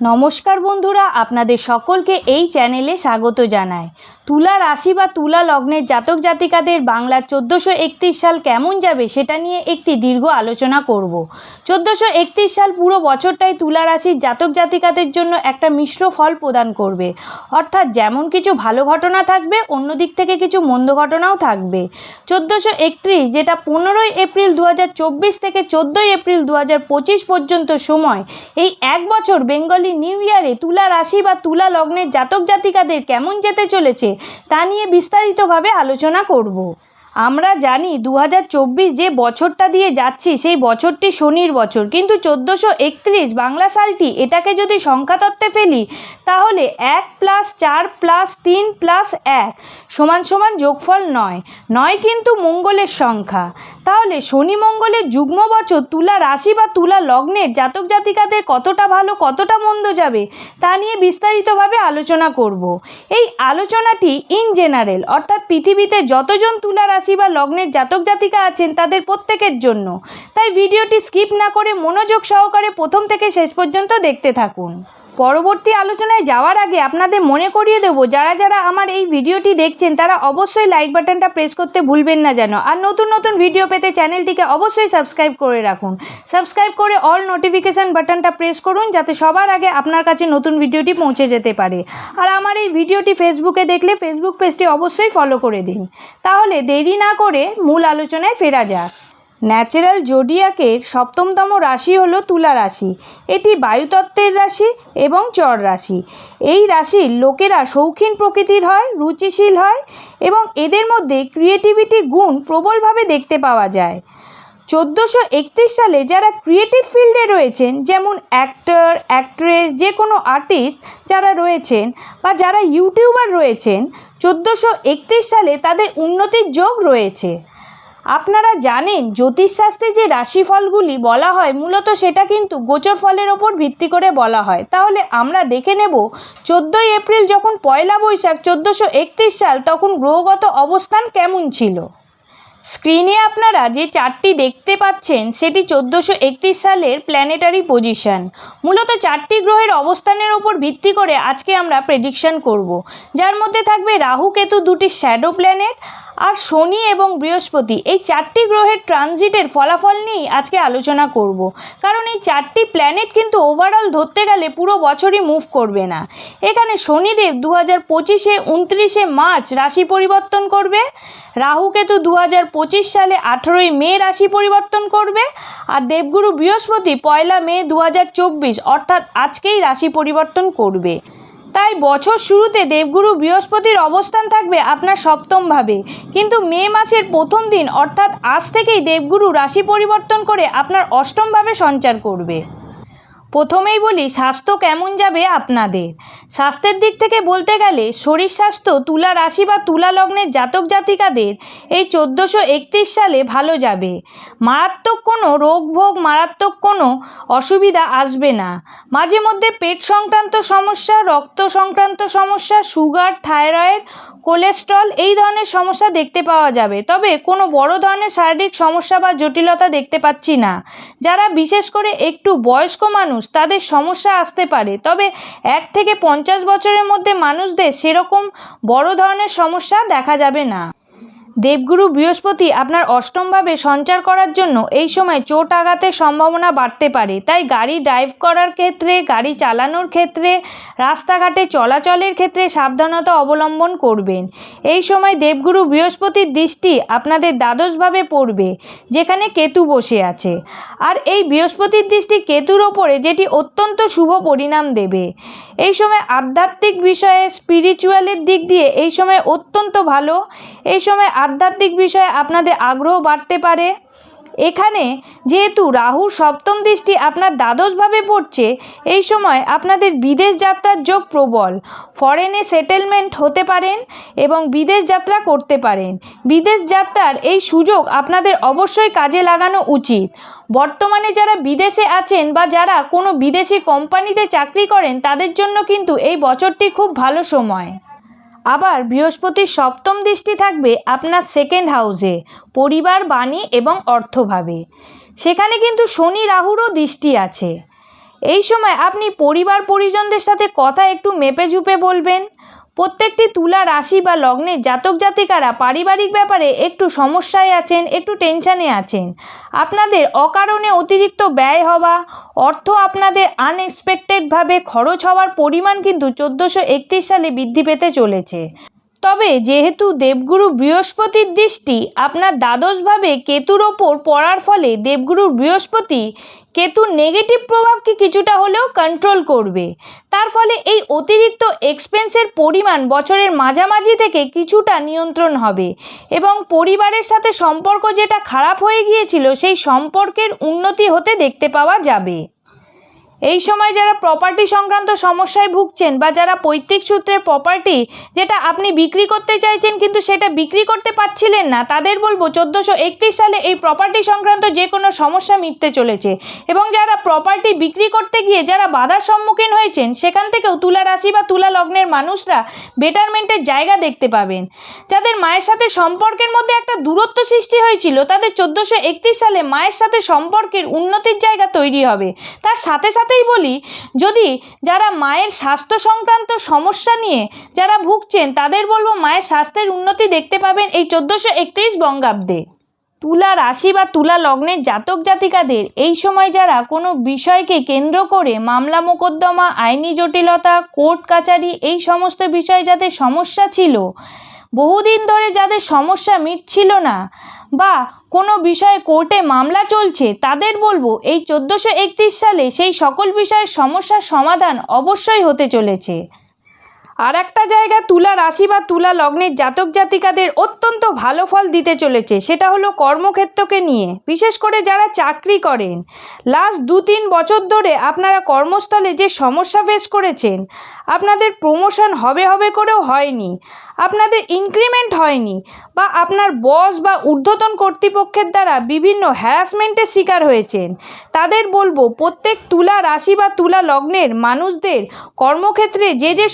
নমস্কার বন্ধুরা, আপনাদের সকলকে এই চ্যানেলে স্বাগত জানাই। তুলা রাশি বা তুলা লগ্নের জাতক জাতিকাদের বাংলার চোদ্দোশো সাল কেমন যাবে সেটা নিয়ে একটি দীর্ঘ আলোচনা করব। চোদ্দোশো একত্রিশ সাল পুরো বছরটাই তুলা রাশির জাতক জাতিকাদের জন্য একটা মিশ্র ফল প্রদান করবে। অর্থাৎ যেমন কিছু ভালো ঘটনা থাকবে অন্য দিক থেকে কিছু মন্দ ঘটনাও থাকবে। চোদ্দোশো একত্রিশ, যেটা পনেরোই এপ্রিল দু হাজার চব্বিশ থেকে চোদ্দোই এপ্রিল দু হাজার পঁচিশ পর্যন্ত সময়, এই এক বছর বেঙ্গলি নিউ ইয়ারে তুলা রাশি বা তুলা লগ্নের জাতক জাতিকাদের কেমন যেতে চলেছে তা নিয়ে বিস্তারিতভাবে আলোচনা করব। আমরা জানি দু হাজার চব্বিশ যে বছরটা দিয়ে যাচ্ছি, সেই বছরটি শনির বছর। কিন্তু চোদ্দোশো একত্রিশ বাংলা সালটি এটাকে যদি সংখ্যাতত্ত্বে ফেলি, তাহলে এক প্লাস চার প্লাস তিন প্লাস এক সমান সমান যোগফল নয়। নয় কিন্তু মঙ্গলের সংখ্যা। তাহলে শনি মঙ্গলের যুগ্ম বছর তুলা রাশি বা তুলা লগ্নের জাতক জাতিকাদের কতটা ভালো, কতটা মন্দ যাবে, তা নিয়ে বিস্তারিতভাবে আলোচনা করব। এই আলোচনাটি ইন জেনারেল অর্থাৎ পৃথিবীতে যতজন তুলা রাশি বা লগ্নের জাতক জাতিকা আছেন তাদের প্রত্যেকের জন্য। তাই ভিডিওটি স্কিপ না করে মনোযোগ সহকারে প্রথম থেকে শেষ পর্যন্ত দেখতে থাকুন। পরবর্তী আলোচনায় যাওয়ার আগে আপনাদের মনে করিয়ে দেবো, যারা যারা আমার এই ভিডিওটি দেখছেন, তারা অবশ্যই লাইক বাটনটা প্রেস করতে ভুলবেন না যেন। আর নতুন নতুন ভিডিও পেতে চ্যানেলটিকে অবশ্যই সাবস্ক্রাইব করে রাখুন। সাবস্ক্রাইব করে অল নোটিফিকেশান বাটনটা প্রেস করুন, যাতে সবার আগে আপনার কাছে নতুন ভিডিওটি পৌঁছে যেতে পারে। আর আমার এই ভিডিওটি ফেসবুকে দেখলে ফেসবুক পেজটি অবশ্যই ফলো করে দিন। তাহলে দেরি না করে মূল আলোচনায় ফেরা যাক। ন্যাচারাল জোডিয়াকের সপ্তমতম রাশি হলো তুলা রাশি। এটি বায়ুতত্ত্বের রাশি এবং চর রাশি। এই রাশির লোকেরা শৌখিন প্রকৃতির হয়, রুচিশীল হয় এবং এদের মধ্যে ক্রিয়েটিভিটি গুণ প্রবলভাবে দেখতে পাওয়া যায়। চোদ্দোশো একত্রিশ সালে যারা ক্রিয়েটিভ ফিল্ডে রয়েছেন, যেমন অ্যাক্টর, অ্যাক্ট্রেস, যে কোনো আর্টিস্ট যারা রয়েছেন বা যারা ইউটিউবার রয়েছেন, চোদ্দোশো একত্রিশ সালে তাদের উন্নতির যোগ রয়েছে। আপনারা জানেন জ্যোতিষশাস্ত্রে যে রাশিফলগুলি বলা হয়, মূলত সেটা কিন্তু গোচর ফলের ওপর ভিত্তি করে বলা হয়। তাহলে আমরা দেখে নেব, চোদ্দোই এপ্রিল যখন পয়লা বৈশাখ চোদ্দোশো একত্রিশ সাল, তখন গ্রহগত অবস্থান কেমন ছিল? স্ক্রিনে আপনারা যে চারটি দেখতে পাচ্ছেন, সেটি চোদ্দোশো একত্রিশ সালের প্ল্যানেটারি পজিশন মূলত চারটি গ্রহের অবস্থানের ওপর ভিত্তি করে আজকে আমরা প্রেডিকশন করব। যার মধ্যে থাকবে রাহু কেতু দুটি শ্যাডো প্ল্যানেট আর শনি এবং বৃহস্পতি এই চারটি গ্রহের ট্রানজিটের ফলাফল নিয়েই আজকে আলোচনা করব। কারণ এই চারটি প্ল্যানেট কিন্তু ওভারঅল ধরতে গেলে পুরো বছরই মুভ করবে না। এখানে শনিদেব দু হাজার পঁচিশে উনত্রিশে মার্চ রাশি পরিবর্তন করবে, রাহুকেতু দু হাজার পঁচিশ সালে আঠেরোই মে রাশি পরিবর্তন করবে, আর দেবগুরু বৃহস্পতি পয়লা মে দু হাজার চব্বিশ অর্থাৎ আজকেই রাশি পরিবর্তন করবে। তাই বছর শুরুতে দেবগুরু বৃহস্পতির অবস্থান থাকবে আপনার সপ্তমভাবে। কিন্তু মে মাসের প্রথম দিন, অর্থাৎ আজ থেকেই দেবগুরু রাশি পরিবর্তন করে আপনার অষ্টমভাবে সঞ্চার করবে। প্রথমেই বলি, স্বাস্থ্য কেমন যাবে আপনাদের? স্বাস্থ্যের দিক থেকে বলতে গেলে, শরীর স্বাস্থ্য, তুলা রাশি বা তুলা লগ্নের জাতক জাতিকাদের এই চোদ্দোশো সালে ভালো যাবে। মারাত্মক কোনো রোগ, ভোগ, মারাত্মক কোনো অসুবিধা আসবে না। মাঝে মধ্যে পেট সংক্রান্ত সমস্যা, রক্ত সংক্রান্ত সমস্যা, সুগার, থাইরয়েড, কোলেস্ট্রল এই ধরনের সমস্যা দেখতে পাওয়া যাবে। তবে কোনো বড় ধরনের শারীরিক সমস্যা বা জটিলতা দেখতে পাচ্ছি না। যারা বিশেষ করে একটু বয়স্ক মানুষ তাদের সমস্যা আসতে পারে। তবে এক থেকে পঞ্চাশ বছরের মধ্যে মানুষদের সেরকম বড় ধরনের সমস্যা দেখা যাবে না। দেবগুরু বৃহস্পতি আপনার অষ্টমভাবে সঞ্চার করার জন্য এই সময় চোট আঘাতের সম্ভাবনা বাড়তে পারে। তাই গাড়ি ড্রাইভ করার ক্ষেত্রে, গাড়ি চালানোর ক্ষেত্রে, রাস্তাঘাটে চলাচলের ক্ষেত্রে সাবধানতা অবলম্বন করবেন। এই সময় দেবগুরু বৃহস্পতির দৃষ্টি আপনাদের দ্বাদশভাবে পড়বে, যেখানে কেতু বসে আছে। আর এই বৃহস্পতির দৃষ্টি কেতুর ওপরে, যেটি অত্যন্ত শুভ পরিণাম দেবে। এই সময় আধ্যাত্মিক বিষয়ে স্পিরিচুয়ালের দিক দিয়ে এই সময় অত্যন্ত ভালো। এই সময় আধ্যাত্মিক বিষয়ে আপনাদের আগ্রহ বাড়তে পারে। এখানে যেহেতু রাহুর সপ্তম দৃষ্টি আপনার দ্বাদশভাবে পড়ছে, এই সময় আপনাদের বিদেশ যাত্রার যোগ প্রবল। ফরেনে সেটেলমেন্ট হতে পারেন এবং বিদেশ যাত্রা করতে পারেন। বিদেশ যাত্রার এই সুযোগ আপনাদের অবশ্যই কাজে লাগানো উচিত। বর্তমানে যারা বিদেশে আছেন বা যারা কোনো বিদেশি কোম্পানিতে চাকরি করেন, তাদের জন্য কিন্তু এই বছরটি খুব ভালো সময়। আবার বৃহস্পতির সপ্তম দৃষ্টি থাকবে আপনার সেকেন্ড হাউসে পরিবার, বাণী এবং অর্থভাবে। সেখানে কিন্তু শনি রাহুরও দৃষ্টি আছে। এই সময় আপনি পরিবার পরিজনদের সাথে কথা একটু মেপে ঝুপে বলবেন। প্রত্যেকটি তুলা রাশি বা লগ্নের জাতক জাতিকারা পারিবারিক ব্যাপারে একটু সমস্যায় আছেন, একটু টেনশানে আছেন। আপনাদের অকারণে অতিরিক্ত ব্যয় হওয়া, অর্থ আপনাদের আনএক্সপেক্টেডভাবে খরচ হওয়ার পরিমাণ কিন্তু চোদ্দোশো সালে বৃদ্ধি পেতে চলেছে। তবে যেহেতু দেবগুরু বৃহস্পতির দৃষ্টি, আপনার দ্বাদশভাবে কেতুর ওপর পড়ার ফলে দেবগুরু বৃহস্পতি কেতুর নেগেটিভ প্রভাবকে কিছুটা হলেও কন্ট্রোল করবে। তার ফলে এই অতিরিক্ত এক্সপেন্সের পরিমাণ বছরের মাঝামাঝি থেকে কিছুটা নিয়ন্ত্রণ হবে এবং পরিবারের সাথে সম্পর্ক যেটা খারাপ হয়ে গিয়েছিল, সেই সম্পর্কের উন্নতি হতে দেখতে পাওয়া যাবে। এই সময় যারা প্রপার্টি সংক্রান্ত সমস্যায় ভুগছেন বা যারা পৈতৃক সূত্রের প্রপার্টি যেটা আপনি বিক্রি করতে চাইছেন কিন্তু সেটা বিক্রি করতে পারছিলেন না, তাদের বলব চোদ্দোশো সালে এই প্রপার্টি সংক্রান্ত যে কোনো সমস্যা মিটতে চলেছে। এবং যারা প্রপার্টি বিক্রি করতে গিয়ে যারা বাধার সম্মুখীন হয়েছেন, সেখান থেকেও তুলা রাশি বা তুলা লগ্নের মানুষরা বেটারমেন্টের জায়গা দেখতে পাবেন। যাদের মায়ের সাথে সম্পর্কের মধ্যে একটা দূরত্ব সৃষ্টি হয়েছিল, তাদের চোদ্দোশো সালে মায়ের সাথে সম্পর্কের উন্নতির জায়গা তৈরি হবে। তার সাথে সাথে সাথেই বলি, যদি যারা মায়ের স্বাস্থ্য সংক্রান্ত সমস্যা নিয়ে যারা ভুগছেন, তাদের বলব মায়ের স্বাস্থ্যের উন্নতি দেখতে পাবেন এই চোদ্দোশো একত্রিশ বঙ্গাব্দে। তুলা রাশি বা তুলা লগ্নের জাতক জাতিকাদের এই সময় যারা কোনো বিষয়কে কেন্দ্র করে মামলা মোকদ্দমা, আইনি জটিলতা, কোর্ট কাচারি এই সমস্ত বিষয়ে যাতে সমস্যা ছিল বহুদিন ধরে যাদের সমস্যা মিটছিল না বা কোনো বিষয়ে কোর্টে মামলা চলছে, তাদের বলব এই চোদ্দোশো সালে সেই সকল বিষয়ের সমস্যার সমাধান অবশ্যই হতে চলেছে। আর একটা জায়গা তুলা রাশি বা তুলা লগ্নের জাতক জাতিকাদের অত্যন্ত ভালো ফল দিতে চলেছে, সেটা হলো কর্মক্ষেত্রকে নিয়ে। বিশেষ করে যারা চাকরি করেন। লাস্ট দু তিন বছর ধরে আপনারা কর্মস্থলে যে সমস্যা ফেস করেছেন, আপনাদের প্রমোশন হবে হবে করেও হয়নি, আপনাদের ইনক্রিমেন্ট হয়নি বা আপনার বস বা ঊর্ধ্বতন কর্তৃপক্ষের দ্বারা বিভিন্ন হ্যারাসমেন্টের শিকার হয়েছেন। তাদের বলব, প্রত্যেক তুলা রাশি বা তুলা লগ্নের মানুষদের কর্মক্ষেত্রে যে যে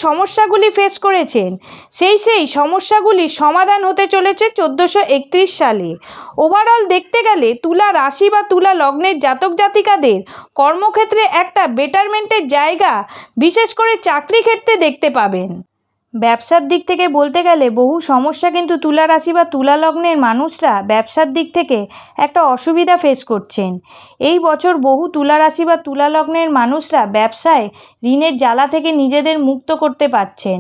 সমস্যাগুলি ফেস করেছেন। সেই সেই সমস্যাগুলি সমাধান হতে চলেছে চোদ্দোশো একত্রিশ সালে। ওভারঅল দেখতে গেলে তুলা রাশি বা তুলা লগ্নের জাতক জাতিকাদের কর্মক্ষেত্রে একটা বেটারমেন্টের জায়গা, বিশেষ করে চাকরি ক্ষেত্রে দেখতে পাবেন। ব্যবসার দিক থেকে বলতে গেলে বহু সমস্যা কিন্তু তুলা রাশি বা তুলা লগ্নের মানুষরা ব্যবসার দিক থেকে একটা অসুবিধা ফেস করছেন। এই বছর বহু তুলা রাশি বা তুলা লগ্নের মানুষরা ব্যবসায় ঋণের জ্বালা থেকে নিজেদের মুক্ত করতে পারছেন।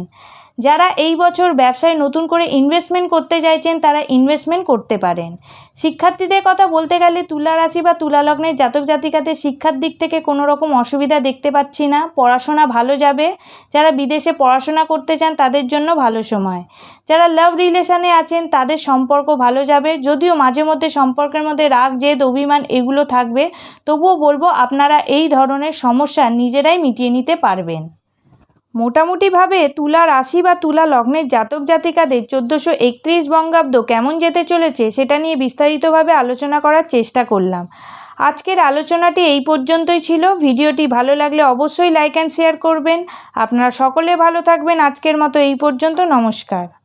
যারা এই বছর ব্যবসায় নতুন করে ইনভেস্টমেন্ট করতে চাইছেন, তারা ইনভেস্টমেন্ট করতে পারেন। শিক্ষার্থীদের কথা বলতে গেলে তুলা রাশি বা তুলা লগ্নের জাতক জাতিকাতে শিক্ষার দিক থেকে কোনো রকম অসুবিধা দেখতে পাচ্ছি না। পড়াশোনা ভালো যাবে। যারা বিদেশে পড়াশোনা করতে চান, তাদের জন্য ভালো সময়। যারা লাভ রিলেশনে আছেন, তাদের সম্পর্ক ভালো যাবে। যদিও মাঝে মধ্যে সম্পর্কের মধ্যে রাগ, জেদ, অভিমান এগুলো থাকবে। তবুও বলব, আপনারা এই ধরনের সমস্যা নিজেরাই মিটিয়ে নিতে পারবেন। মোটামুটিভাবে তুলা রাশি বা তুলা লগ্নের জাতক জাতিকাদের চোদ্দোশো একত্রিশ বঙ্গাব্দ কেমন যেতে চলেছে সেটা নিয়ে বিস্তারিতভাবে আলোচনা করার চেষ্টা করলাম। আজকের আলোচনাটি এই পর্যন্তই ছিল। ভিডিওটি ভালো লাগলে অবশ্যই লাইক অ্যান্ড শেয়ার করবেন। আপনারা সকলে ভালো থাকবেন। আজকের মতো এই পর্যন্ত। নমস্কার।